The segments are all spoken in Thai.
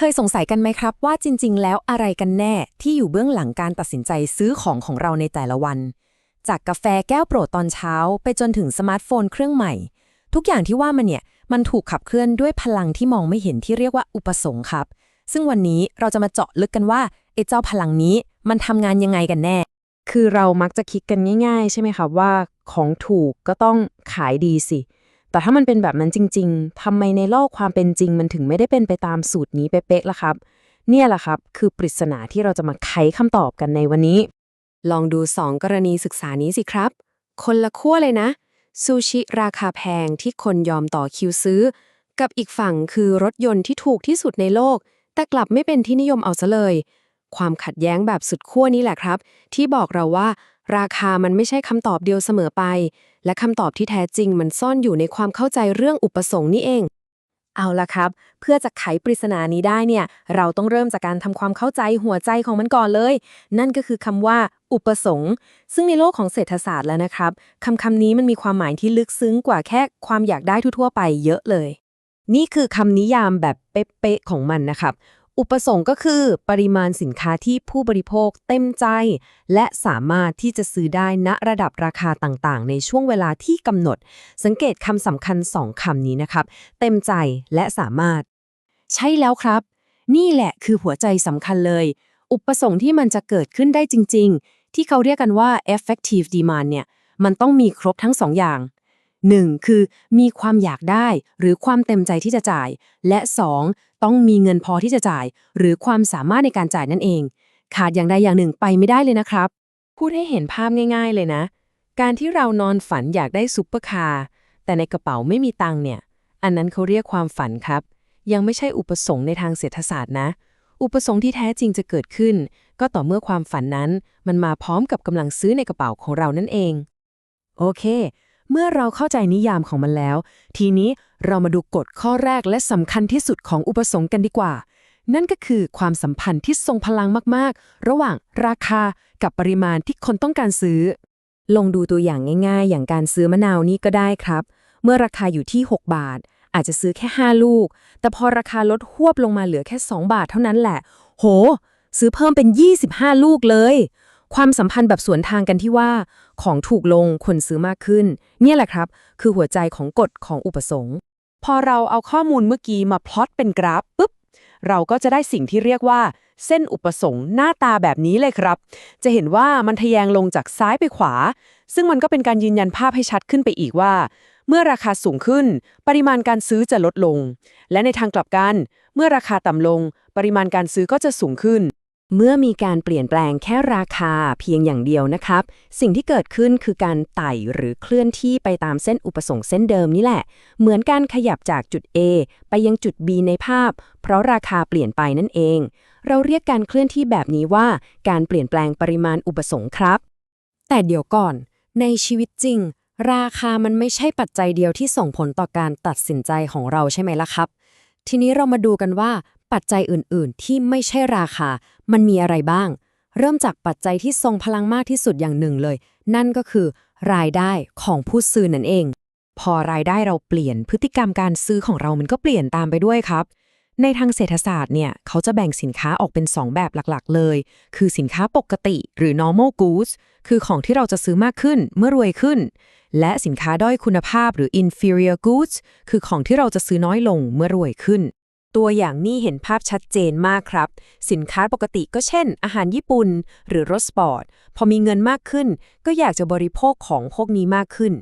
เคยสงสัยกันไหมครับว่าจริง ๆ แล้วอะไรกันแน่ที่อยู่เบื้องหลังการตัดสินใจซื้อของของเราในแต่ละวัน จากกาแฟแก้วโปรดตอนเช้า ไปจนถึงสมาร์ทโฟนเครื่องใหม่ ทุกอย่างที่ว่ามันเนี่ยมันถูกขับเคลื่อนด้วยพลังที่มองไม่เห็นที่เรียกว่าอุปสงค์ครับ ซึ่งวันนี้เราจะมาเจาะลึกกันว่าไอ้เจ้าพลังนี้มันทำงานยังไงกันแน่ คือเรามักจะคิดกันง่าย ๆ ใช่ไหมครับว่า ของถูกก็ต้องขายดีสิ แต่ถ้ามันเป็นแบบนั้นจริง ๆทำไมในโลกความเป็นจริง มันถึงไม่ได้เป็นไปตามสูตรนี้เป๊ะๆล่ะครับ เนี่ยแหละครับ คือปริศนาที่เราจะมาไขคำตอบกันในวันนี้ ลองดู 2 กรณีศึกษานี้สิครับ คนละขั้วเลยนะ ซูชิราคาแพงที่คนยอมต่อคิวซื้อ กับอีกฝั่งคือรถยนต์ที่ถูกที่สุดในโลก แต่กลับไม่เป็นที่นิยมเอาซะเลย ความขัดแย้งแบบสุดขั้วนี้แหละครับ ที่บอกเราว่า ราคามันไม่ใช่คำตอบเดียวเสมอไป และคำตอบที่แท้จริงมันซ่อนอยู่ในความเข้าใจเรื่องอุปสงค์นี่เอง เอาละครับ เพื่อจะไขปริศนานี้ได้เนี่ย เราต้องเริ่มจากการทำความเข้าใจหัวใจของมันก่อนเลย นั่นก็คือคำว่า อุปสงค์ซึ่งในโลกของเศรษฐศาสตร์แล้วนะครับคำคำนี้มันมีความหมายที่ลึกซึ้งกว่าแค่ความอยากได้ทั่วๆไปเยอะเลย นี่คือคำนิยามแบบเป๊ะๆของมันนะครับ อุปสงค์ก็คือปริมาณสินค้าที่ผู้บริโภคเต็มใจ และสามารถที่จะซื้อได้ณระดับราคาต่างๆ ในช่วงเวลาที่กำหนด สังเกตคำสำคัญสองคำนี้นะครับ เต็มใจและสามารถ ใช่แล้วครับ นี่แหละคือหัวใจสำคัญเลย อุปสงค์ที่มันจะเกิดขึ้นได้จริง ๆ ที่เขาเรียกกันว่า effective demand เนี่ย มันต้องมีครบทั้งสองอย่าง 1. คือมีความอยากได้หรือความเต็มใจที่จะจ่าย และ 2. ต้องมีเงินพอที่จะจ่าย หรือความสามารถในการจ่ายนั่นเอง ขาดอย่างใดอย่างหนึ่งไปไม่ได้เลยนะครับ พูดให้เห็นภาพง่าย ๆ เลยนะ การที่เรานอนฝันอยากได้ซุปเปอร์คาร์แต่ในกระเป๋าไม่มีตังเนี่ย อันนั้นเขาเรียกความฝันครับ ยังไม่ใช่อุปสงค์ในทางเศรษฐศาสตร์นะ อุปสงค์ที่แท้จริงจะเกิดขึ้น ก็ต่อเมื่อความฝันนั้น มันมาพร้อมกับกำลังซื้อในกระเป๋าของเรานั่นเอง โอเค เมื่อเราเข้าใจนิยามของมันแล้ว ทีนี้เรามาดูกฎข้อแรกและสำคัญที่สุดของอุปสงค์กันดีกว่า นั่นก็คือความสัมพันธ์ที่ทรงพลังมากๆ ระหว่างราคากับปริมาณที่คนต้องการซื้อ ลองดูตัวอย่างง่าย ๆ อย่างการซื้อมะนาวนี่ก็ได้ครับ เมื่อราคาอยู่ที่ 6 บาท อาจจะซื้อแค่ 5 ลูก แต่พอราคาลดหวบลงมาเหลือแค่ 2 บาทเท่านั้นแหละ โห ซื้อเพิ่มเป็น 25 ลูกเลย ความสัมพันธ์แบบสวนทางกันที่ว่า ของถูกลงคนซื้อมากขึ้น เนี่ยแหละครับ คือหัวใจของกฎของอุปสงค์ พอเราเอาข้อมูลเมื่อกี้มาพลอตเป็นกราฟปุ๊บเราก็จะได้สิ่งที่เรียกว่า เส้นอุปสงค์หน้าตาแบบนี้เลยครับ จะเห็นว่ามันทะแยงลงจากซ้ายไปขวา ซึ่งมันก็เป็นการยืนยันภาพให้ชัดขึ้นไปอีกว่า เมื่อราคาสูงขึ้น ปริมาณการซื้อจะลดลง และในทางกลับกัน เมื่อราคาต่ำลง ปริมาณการซื้อก็จะสูงขึ้น เมื่อมีการเปลี่ยนแปลงแค่ราคาเพียงอย่างเดียวนะครับ สิ่งที่เกิดขึ้นคือการไต่หรือเคลื่อนที่ไปตามเส้นอุปสงค์เส้นเดิมนี่แหละ เหมือนการขยับจากจุด A ไปยังจุด B ในภาพ เพราะราคาเปลี่ยนไปนั่นเอง เราเรียกการเคลื่อนที่แบบนี้ว่า การเปลี่ยนแปลงปริมาณอุปสงค์ครับ แต่เดี๋ยวก่อน ในชีวิตจริง ราคามันไม่ใช่ปัจจัยเดียวที่ส่งผลต่อการตัดสินใจของเราใช่ไหมล่ะครับทีนี้เรามาดูกันว่า ปัจจัยอื่น ๆ ที่ไม่ใช่ราคา มันมีอะไรบ้าง เริ่มจากปัจจัยที่ทรงพลังมากที่สุดอย่างหนึ่งเลย นั่นก็คือ รายได้ของผู้ซื้อนั่นเอง พอรายได้เราเปลี่ยนพฤติกรรมการซื้อของเรามันก็เปลี่ยนตามไปด้วยครับ ในทางเศรษฐศาสตร์เนี่ยเขาจะแบ่งสินค้าออกเป็น 2 แบบหลัก ๆ เลย คือสินค้าปกติหรือ normal goods คือของที่เราจะซื้อมากขึ้นเมื่อรวยขึ้น และสินค้าด้อยคุณภาพหรือ inferior goods คือของที่เราจะซื้อน้อยลงเมื่อรวยขึ้น ตัวอย่างนี้เห็นภาพชัดเจนมากครับ สินค้าปกติก็เช่น อาหารญี่ปุ่น หรือรถสปอร์ต พอมีเงินมากขึ้น ก็อยากจะบริโภคของพวกนี้มากขึ้น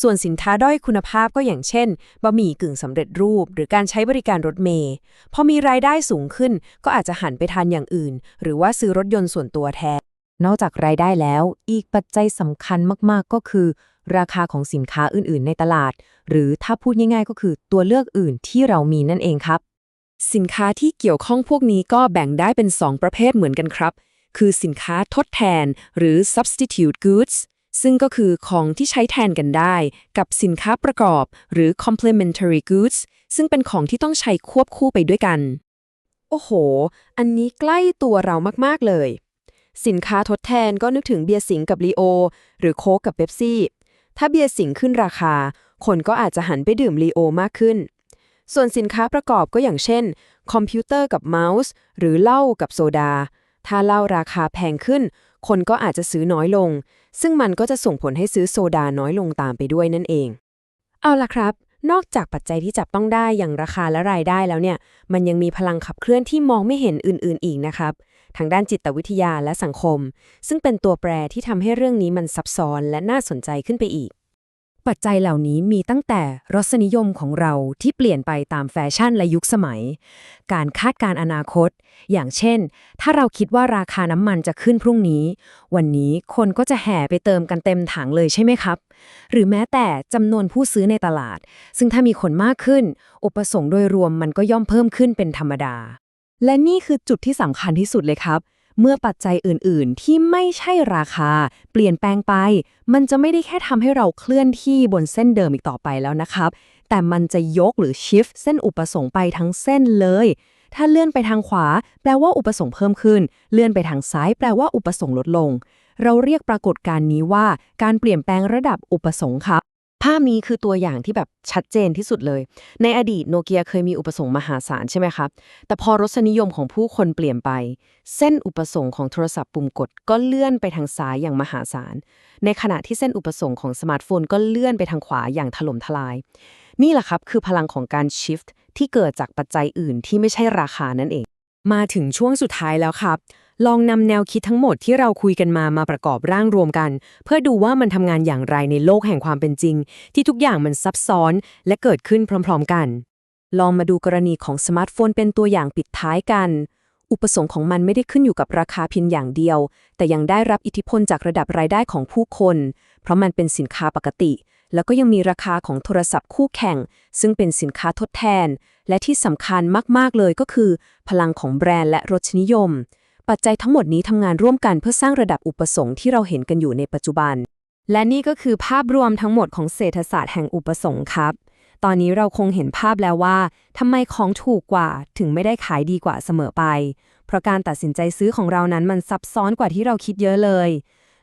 ส่วนสินค้าด้อยคุณภาพก็อย่างเช่นบะหมี่กึ่งสำเร็จรูป หรือการใช้บริการรถเมล์พอมีรายได้สูงขึ้น ก็อาจจะหันไปทานอย่างอื่น หรือว่าซื้อรถยนต์ส่วนตัวแทน นอกจากรายได้แล้ว อีกปัจจัยสำคัญมากๆก็คือ ราคาของสินค้าอื่น ๆ ในตลาด หรือถ้าพูดง่ายๆ ก็คือตัวเลือกอื่นที่เรามีนั่นเองครับ สินค้าที่เกี่ยวข้องพวกนี้ก็แบ่งได้เป็น 2 ประเภทเหมือนกันครับ คือสินค้าทดแทนหรือ substitute goods ซึ่งก็คือของที่ใช้แทนกันได้ กับสินค้าประกอบหรือ complementary goods ซึ่งเป็นของที่ต้องใช้ควบคู่ไปด้วยกัน โอ้โห อันนี้ใกล้ตัวเรามาก ๆ เลย สินค้าทดแทนก็นึกถึงเบียร์สิงกับลีโอ หรือโค้กกับเบปซี่ ถ้าเบียร์สิงขึ้นราคา คนก็อาจจะหันไปดื่มลีโอมากขึ้น ส่วนสินค้าประกอบก็อย่างเช่น คอมพิวเตอร์กับเมาส์ หรือเหล้ากับโซดา ถ้าเหล้าราคาแพงขึ้น คนก็อาจจะซื้อน้อยลง ซึ่งมันก็จะส่งผลให้ซื้อโซดาน้อยลงตามไปด้วยนั่นเอง เอาล่ะครับ นอกจากปัจจัยที่จับต้องได้อย่างราคาและรายได้แล้วเนี่ย มันยังมีพลังขับเคลื่อนที่มองไม่เห็นอื่น ๆ อีกนะครับ ทางด้านจิตวิทยาและสังคม ซึ่งเป็นตัวแปรที่ทำให้เรื่องนี้มันซับซ้อนและน่าสนใจขึ้นไปอีก ปัจจัยเหล่านี้มีตั้งแต่รสนิยมของเราที่เปลี่ยนไปตามแฟชั่นและยุคสมัย การคาดการณ์อนาคต อย่างเช่น ถ้าเราคิดว่าราคาน้ำมันจะขึ้นพรุ่งนี้ วันนี้คนก็จะแห่ไปเติมกันเต็มถังเลยใช่ไหมครับ หรือแม้แต่จำนวนผู้ซื้อในตลาด ซึ่งถ้ามีคนมากขึ้น อุปสงค์โดยรวมมันก็ย่อมเพิ่มขึ้นเป็นธรรมดา และนี่คือจุดที่สำคัญที่สุดเลยครับ เมื่อปัจจัยอื่นๆ ที่ไม่ใช่ราคา เปลี่ยนแปลงไป มันจะไม่ได้แค่ทำให้เราเคลื่อนที่บนเส้นเดิมอีกต่อไปแล้วนะครับ แต่มันจะยกหรือ shift เส้นอุปสงค์ไปทั้งเส้นเลย ถ้าเลื่อนไปทางขวา แปลว่าอุปสงค์เพิ่มขึ้น เลื่อนไปทางซ้าย แปลว่าอุปสงค์ลดลง เราเรียกปรากฏการณ์นี้ว่า การเปลี่ยนแปลงระดับอุปสงค์ครับ ภาพนี้คือตัวอย่างที่แบบชัดเจนที่สุดเลย ในอดีตโนเกียเคยมีอุปสงค์มหาศาลใช่ไหมครับ แต่พอรสนิยมของผู้คนเปลี่ยนไป เส้นอุปสงค์ของโทรศัพท์ปุ่มกดก็เลื่อนไปทางซ้ายอย่างมหาศาล ในขณะที่เส้นอุปสงค์ของสมาร์ทโฟนก็เลื่อนไปทางขวาอย่างถล่มทลาย นี่แหละครับคือพลังของการ shift ที่เกิดจากปัจจัยอื่นที่ไม่ใช่ราคานั่นเอง มาถึงช่วงสุดท้ายแล้วครับ ลองนำแนวคิดทั้งหมดที่เราคุยกันมามาประกอบร่างรวมกัน เพื่อดูว่ามันทำงานอย่างไรในโลกแห่งความเป็นจริง ที่ทุกอย่างมันซับซ้อนและเกิดขึ้นพร้อม ๆ กัน ลองมาดูกรณีของสมาร์ทโฟนเป็นตัวอย่างปิดท้ายกัน อุปสงค์ของมันไม่ได้ขึ้นอยู่กับราคาเพียงอย่างเดียว แต่ยังได้รับอิทธิพลจากระดับรายได้ของผู้คน เพราะมันเป็นสินค้าปกติ แล้วก็ยังมีราคาของโทรศัพท์คู่แข่ง ซึ่งเป็นสินค้าทดแทน และที่สำคัญมากๆเลยก็คือ พลังของแบรนด์และรสนิยม ปัจจัยทั้งหมดนี้ทำงานร่วมกันเพื่อสร้างระดับอุปสงค์ที่เราเห็นกันอยู่ในปัจจุบัน และนี่ก็คือภาพรวมทั้งหมดของเศรษฐศาสตร์แห่งอุปสงค์ครับ ตอนนี้เราคงเห็นภาพแล้วว่าทำไมของถูกกว่าถึงไม่ได้ขายดีกว่าเสมอไป เพราะการตัดสินใจซื้อของเรานั้นมันซับซ้อนกว่าที่เราคิดเยอะเลย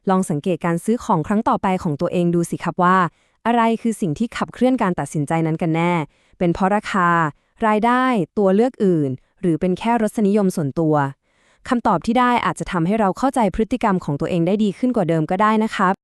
ลองสังเกตการซื้อของครั้งต่อไปของตัวเองดูสิครับว่า อะไรคือสิ่งที่ขับเคลื่อนการตัดสินใจนั้นกันแน่ เป็นเพราะราคา รายได้ ตัวเลือกอื่น หรือเป็นแค่รสนิยมส่วนตัว คำตอบที่ได้อาจจะทำให้เราเข้าใจพฤติกรรมของตัวเองได้ดีขึ้นกว่าเดิมก็ได้นะครับ